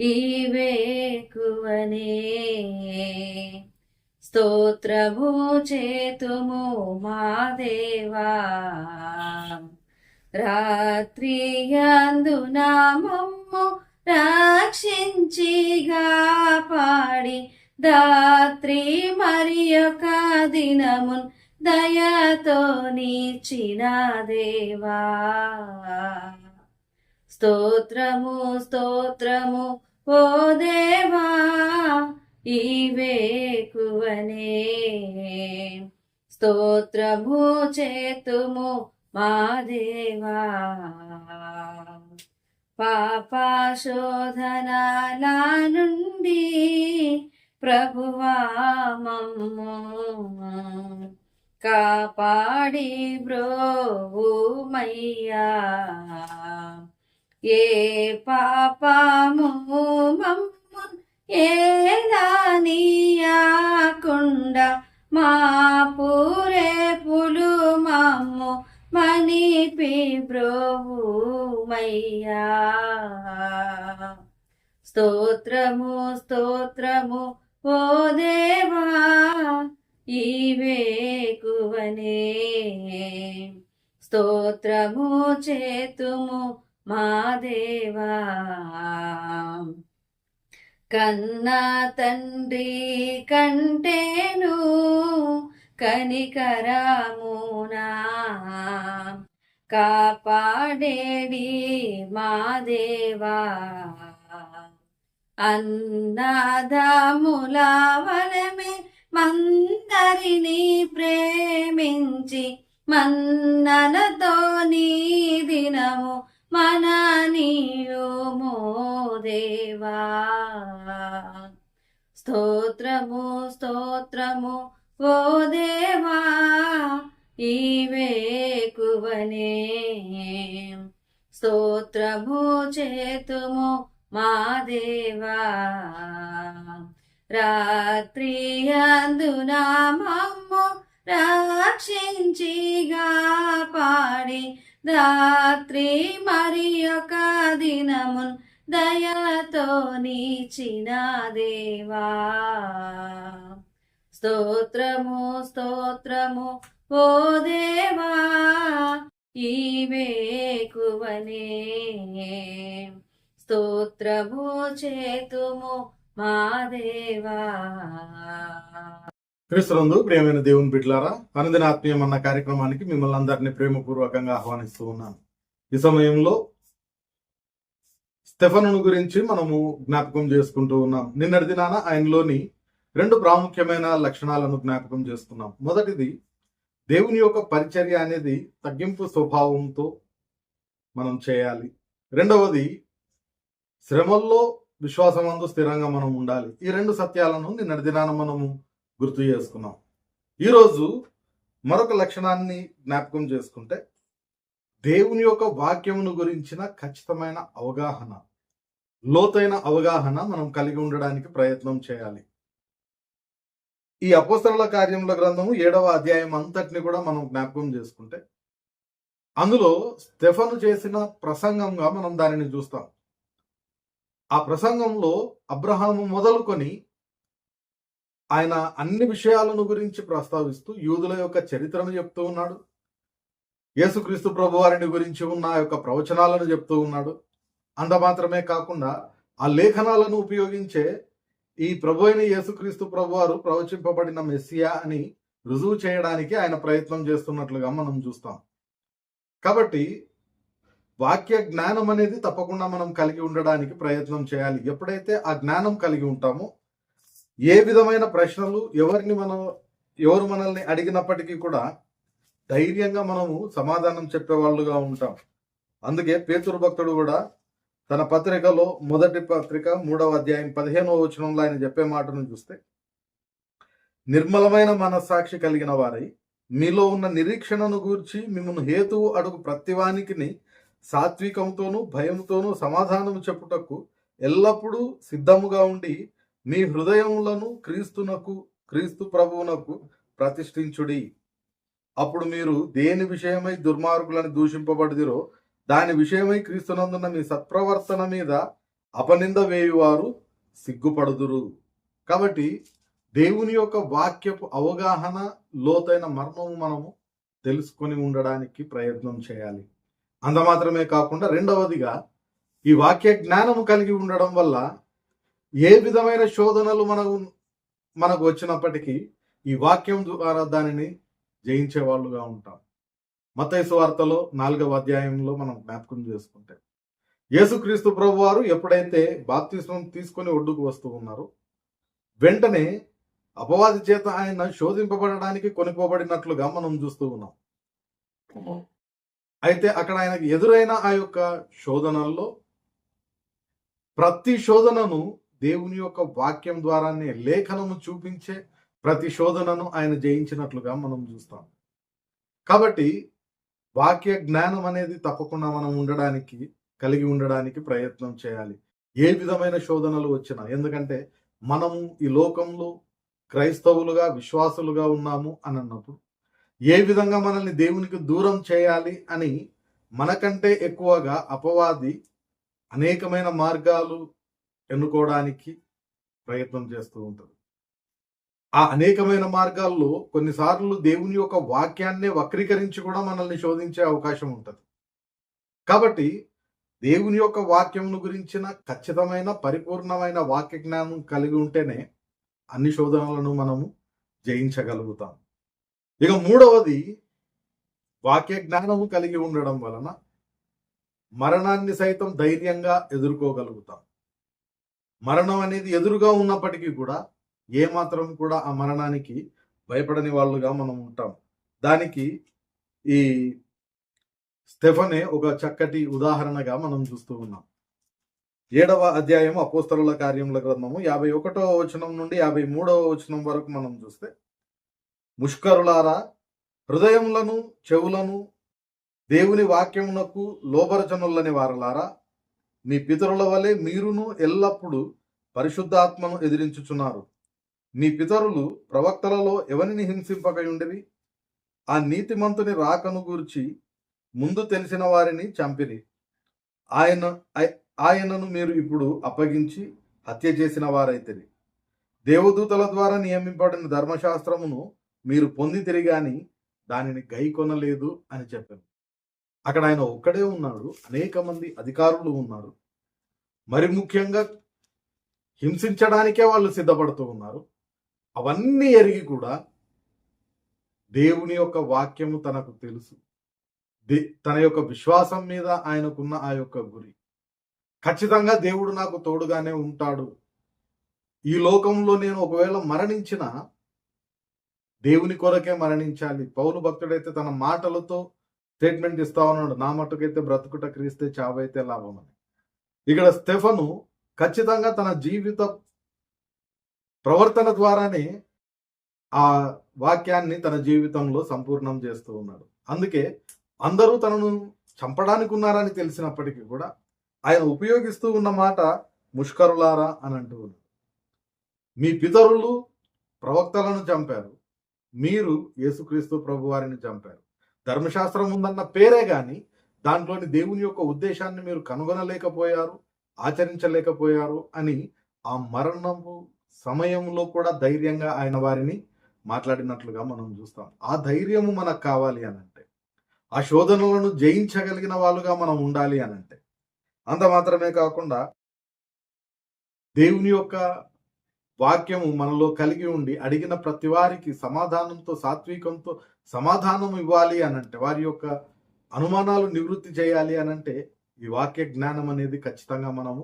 ఈవేకువనే స్తోత్రము చేతుము మా దేవా. రాత్రి అందున మమ్ము రక్షించిగా పాడి దాత్రి మరి ఒక దినమున్ దయతో నీచిన దేవా. స్తోత్రము స్తోత్రము ఓ దేవా ఈ వేకువనే. స్తోత్రము చేతుము మా దేవా. పాపాశోధనాల నుండి ప్రభువా మమ్ము. కాపాడి బ్రోవుమయ్యా. ఏ పాపము మమ్ము ఏలానీయకుండా మా పూరే పులు మమ్ము మణిపి బ్రోవుమయ్యా. స్తోత్రము స్తోత్రము ఓ దేవా ఈవేకువనే స్తోత్రము చేతుము మా దేవా కన్నా తండ్రి కంటేను కనికరమునా కాపాడేడి మా దేవా అన్నదముల మందరిని ప్రేమించి మన్ననతో నీ దినము మన నీయుమో దేవా. స్తోత్రము స్తోత్రము ఓ దేవా ఈవేకువనే స్తోత్రము చేతుము మా దేవా. రాత్రి అందునా మమ్ము రక్షించిగా పాడి రాత్రి మరి ఒక దినమున్ దయతో నీచిన దేవా. స్తోత్రము స్తోత్రము ఓ దేవా వేకువనే. స్తోత్రము చేతుము మా దేవా. క్రీస్తునందు ప్రియమైన దేవుని బిడ్లారా అనుదినాత్మీయం అన్న కార్యక్రమానికి మిమ్మల్ని అందరినీ ప్రేమపూర్వకంగా ఆహ్వానిస్తూ ఉన్నాను. ఈ సమయంలో స్టెఫను గురించి మనము జ్ఞాపకం చేసుకుంటూ ఉన్నాం. నిన్నటి దినాన ఆయనలోని రెండు ప్రాముఖ్యమైన లక్షణాలను జ్ఞాపకం చేసుకున్నాం. మొదటిది దేవుని యొక్క పరిచర్య అనేది తగ్గింపు స్వభావంతో మనం చేయాలి. రెండవది శ్రమల్లో విశ్వాసమందు స్థిరంగా మనం ఉండాలి. ఈ రెండు సత్యాలను నిన్నటి దినాన మనము గుర్తు చేసుకున్నాం. ఈరోజు మరొక లక్షణాన్ని జ్ఞాపకం చేసుకుంటే దేవుని యొక్క వాక్యమును గురించిన ఖచ్చితమైన అవగాహన లోతైన అవగాహన మనం కలిగి ఉండడానికి ప్రయత్నం చేయాలి. ఈ అపోస్తల కార్యముల గ్రంథము ఏడవ అధ్యాయం అంతటిని కూడా మనం జ్ఞాపకం చేసుకుంటే అందులో స్టెఫను చేసిన ప్రసంగంగా మనం దానిని చూస్తాం. ఆ ప్రసంగంలో అబ్రహాము మొదలుకొని ఆయన అన్ని విషయాలను గురించి ప్రస్తావిస్తూ యూదుల యొక్క చరిత్రను చెప్తూ ఉన్నాడు. యేసుక్రీస్తు ప్రభు వారిని గురించి ఉన్న ఆ యొక్క ప్రవచనాలను చెప్తూ ఉన్నాడు. అంత మాత్రమే కాకుండా ఆ లేఖనాలను ఉపయోగించే ఈ ప్రభు అయిన యేసుక్రీస్తు ప్రభు వారు ప్రవచింపబడిన మెస్సియా అని రుజువు చేయడానికి ఆయన ప్రయత్నం చేస్తున్నట్లుగా మనం చూస్తాం. కాబట్టి వాక్య జ్ఞానం అనేది తప్పకుండా మనం కలిగి ఉండడానికి ప్రయత్నం చేయాలి. ఎప్పుడైతే ఆ జ్ఞానం కలిగి ఉంటామో ఏ విధమైన ప్రశ్నలు ఎవరిని మనం ఎవరు మనల్ని అడిగినప్పటికీ కూడా ధైర్యంగా మనము సమాధానం చెప్పేవాళ్ళుగా ఉంటాం. అందుకే పేతురు భక్తుడు కూడా తన పత్రికలో మొదటి పత్రిక మూడవ అధ్యాయం పదిహేనవ వచనంలో ఆయన చెప్పే మాటను చూస్తే నిర్మలమైన మనస్సాక్షి కలిగిన వారై మీలో ఉన్న నిరీక్షణను గూర్చి మిమ్మల్ని హేతువు అడుగు ప్రతివానికిని సాత్వికంతోనూ భయంతోనూ సమాధానం చెప్పుటకు ఎల్లప్పుడూ సిద్ధముగా ఉండి మీ హృదయములను క్రీస్తునకు క్రీస్తు ప్రభువునకు ప్రతిష్ఠించుడి. అప్పుడు మీరు దేని విషయమై దుర్మార్గులను దూషింపబడిదిరో దాని విషయమై క్రీస్తునందున్న మీ సత్ప్రవర్తన మీద అపనింద వేయువారు సిగ్గుపడుదురు. కాబట్టి దేవుని యొక్క వాక్యపు అవగాహన లోతైన మర్మము మనము తెలుసుకొని ఉండడానికి ప్రయత్నం చేయాలి. అంత మాత్రమే కాకుండా రెండవదిగా ఈ వాక్య జ్ఞానము కలిగి ఉండడం వల్ల ఏ విధమైన శోధనలు మనకు మనకు వచ్చినప్పటికీ ఈ వాక్యం ద్వారా దానిని జయించే వాళ్ళుగా ఉంటాం. మతైసు వార్తలో నాలుగవ అధ్యాయంలో మనం జ్ఞాపకం చేసుకుంటే యేసుక్రీస్తు ప్రభు వారు ఎప్పుడైతే బాప్తిస్మం తీసుకొని ఒడ్డుకు వస్తూ ఉన్నారో వెంటనే అపవాది చేత ఆయన శోధింపబడడానికి కొనుకోబడినట్లుగా మనం చూస్తూ ఉన్నాం. అయితే అక్కడ ఆయనకు ఎదురైన ఆ యొక్క శోధనల్లో ప్రతి శోధనను దేవుని యొక్క వాక్యం ద్వారానే లేఖనము చూపించే ప్రతి శోధనను ఆయన జయించినట్లుగా మనం చూస్తాం. కాబట్టి వాక్య జ్ఞానం అనేది తప్పకుండా మనం ఉండడానికి కలిగి ఉండడానికి ప్రయత్నం చేయాలి. ఏ విధమైన శోధనలు వచ్చినా ఎందుకంటే మనము ఈ లోకంలో క్రైస్తవులుగా విశ్వాసులుగా ఉన్నాము అని అన్నప్పుడు ఏ విధంగా మనల్ని దేవునికి దూరం చేయాలి అని మనకంటే ఎక్కువగా అపవాది అనేకమైన మార్గాలు ఎన్నుకోవడానికి ప్రయత్నం చేస్తూ ఉంటారు. ఆ అనేకమైన మార్గాల్లో కొన్నిసార్లు దేవుని యొక్క వాక్యాన్నే వక్రీకరించి కూడా మనల్ని శోధించే అవకాశం ఉంటుంది. కాబట్టి దేవుని యొక్క వాక్యమును గురించిన ఖచ్చితమైన పరిపూర్ణమైన వాక్య జ్ఞానం కలిగి ఉంటేనే అన్ని శోధనలను మనము జయించగలుగుతాం. ఇక మూడవది వాక్య జ్ఞానము కలిగి ఉండడం వలన మరణాన్ని సైతం ధైర్యంగా ఎదుర్కోగలుగుతాం. మరణం అనేది ఎదురుగా ఉన్నప్పటికీ కూడా ఏమాత్రం కూడా ఆ మరణానికి భయపడని వాళ్ళుగా మనం ఉంటాం. దానికి ఈ స్టెఫనే ఒక చక్కటి ఉదాహరణగా మనం చూస్తూ ఉన్నాం. ఏడవ అధ్యాయం అపోస్తరుల కార్యముల గ్రంథము యాభై ఒకటవ వచనం నుండి యాభై మూడవ వచనం వరకు మనం చూస్తే ముష్కరులారా హృదయములను చెవులను దేవుని వాక్యమునకు లోబరచనులని వారలారా మీ పితరుల వలె మీరును ఎల్లప్పుడూ పరిశుద్ధాత్మను ఎదిరించుచున్నారు. మీ పితరులు ప్రవక్తలలో ఎవరిని హింసింపకయుండిరి? ఆ నీతిమంతుని రాకను గూర్చి ముందు తెలిసిన వారిని చంపిరి. ఆయన ఆయనను మీరు ఇప్పుడు అప్పగించి హత్య చేసిన వారైతే దేవదూతల ద్వారా నియమింపబడిన ధర్మశాస్త్రమును మీరు పొంది తిరిగాని దానిని గైకొనలేదు అని చెప్పారు అక్కడ ఆయన ఒక్కడే ఉన్నాడు అనేక మంది అధికారులు ఉన్నారు. మరి ముఖ్యంగా హింసించడానికే వాళ్ళు సిద్ధపడుతూ ఉన్నారు. అవన్నీ ఎరిగి కూడా దేవుని యొక్క వాక్యము తనకు తెలుసు. దే- తన యొక్క విశ్వాసం మీద ఆయనకున్న ఆ యొక్క గురి. ఖచ్చితంగా దేవుడు నాకు తోడుగానే ఉంటాడు. ఈ లోకంలో నేను ఒకవేళ మరణించిన దేవుని కొరకే మరణించాలి. పౌరు భక్తుడైతే తన మాటలతో స్టేట్మెంట్ ఇస్తా ఉన్నాడు. నా మట్టుకైతే బ్రతుకుట క్రీస్తే చావైతే లాభం అని ఇక్కడ స్టెఫను ఖచ్చితంగా తన జీవిత ప్రవర్తన ద్వారానే ఆ వాక్యాన్ని తన జీవితంలో సంపూర్ణం చేస్తూ ఉన్నాడు. అందుకే అందరూ తనను చంపడానికి ఉన్నారని తెలిసినప్పటికీ కూడా ఆయన ఉపయోగిస్తూ ఉన్న మాట ముష్కరులారా అని అంటూ ఉన్నాడు. మీ పితరులు ప్రవక్తలను చంపారు. మీరు యేసుక్రీస్తు ప్రభు వారిని చంపారు. ధర్మశాస్త్రం ఉందన్న పేరే గాని దాంట్లోని దేవుని యొక్క ఉద్దేశాన్ని మీరు కనుగొనలేకపోయారు ఆచరించలేకపోయారు అని ఆ మరణము సమయంలో కూడా ధైర్యంగా ఆయన వారిని మాట్లాడినట్లుగా మనం చూస్తాం. ఆ ధైర్యము మనకు కావాలి అని అంటే ఆ శోధనలను జయించగలిగిన వాళ్ళుగా మనం ఉండాలి అని అంటే అంత మాత్రమే కాకుండా దేవుని యొక్క వాక్యము మనలో కలిగి ఉండి అడిగిన ప్రతి వారికి సమాధానంతో సాత్వికంతో సమాధానం ఇవ్వాలి అనంటే వారి యొక్క అనుమానాలు నివృత్తి చేయాలి అనంటే ఈ వాక్య జ్ఞానం అనేది ఖచ్చితంగా మనము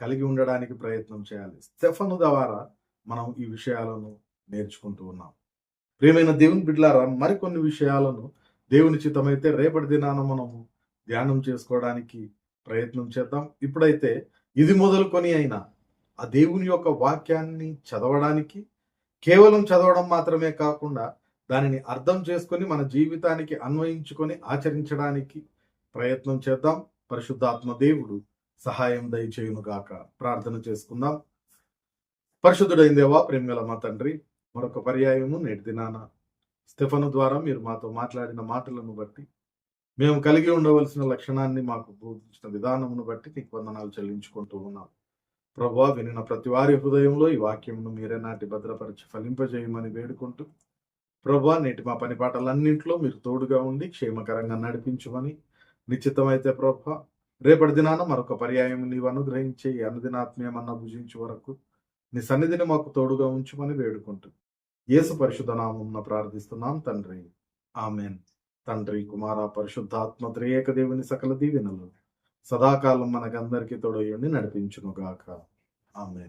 కలిగి ఉండడానికి ప్రయత్నం చేయాలి. స్టెఫను ద్వారా మనం ఈ విషయాలను నేర్చుకుంటూ ఉన్నాం. ప్రియమైన దేవుని బిడ్లారా మరికొన్ని విషయాలను దేవుని చిత్తమైతే రేపటి దినాన మనము ధ్యానం చేసుకోవడానికి ప్రయత్నం చేద్దాం. ఇప్పుడైతే ఇది మొదలుకొని అయినా ఆ దేవుని యొక్క వాక్యాన్ని చదవడానికి కేవలం చదవడం మాత్రమే కాకుండా దానిని అర్థం చేసుకొని మన జీవితానికి అన్వయించుకొని ఆచరించడానికి ప్రయత్నం చేద్దాం. పరిశుద్ధాత్మ దేవుడు సహాయం దయచేయునుగాక ప్రార్థన చేసుకుందాం. పరిశుద్ధుడైన దేవా ప్రేమగల మా తండ్రి మరొక పర్యాయము నేటి దినాన స్టెఫను ద్వారా మీరు మాతో మాట్లాడిన మాటలను బట్టి మేము కలిగి ఉండవలసిన లక్షణాన్ని మాకు బోధించిన విధానమును బట్టి నీకు వందనాలు చెల్లించుకుంటూ ఉన్నాం. ప్రభా వినిన ప్రతి వారి హృదయంలో ఈ వాక్యమును మీరే నాటి భద్రపరిచి ఫలింపజేయమని వేడుకుంటూ ప్రభా నేటి మా పని పాటలన్నింటిలో మీరు తోడుగా ఉండి క్షేమకరంగా నడిపించమని నిశ్చితమైతే ప్రభా రేపటి దినాన మరొక పర్యాయం నీవు అనుగ్రహించే ఈ అనుదినాత్మీయమన్న భుజించే వరకు నీ సన్నిధిని మాకు తోడుగా ఉంచుమని వేడుకుంటూ యేసు పరిశుద్ధ నామం ప్రార్థిస్తున్నాం తండ్రి. ఆమెన్. తండ్రి కుమార పరిశుద్ధాత్మ త్రియేక దేవుని సకల దీవెనలు. సదాకాలం మనకందరికీ తోడయ్యండి నడిపించునుగాక. ఆమె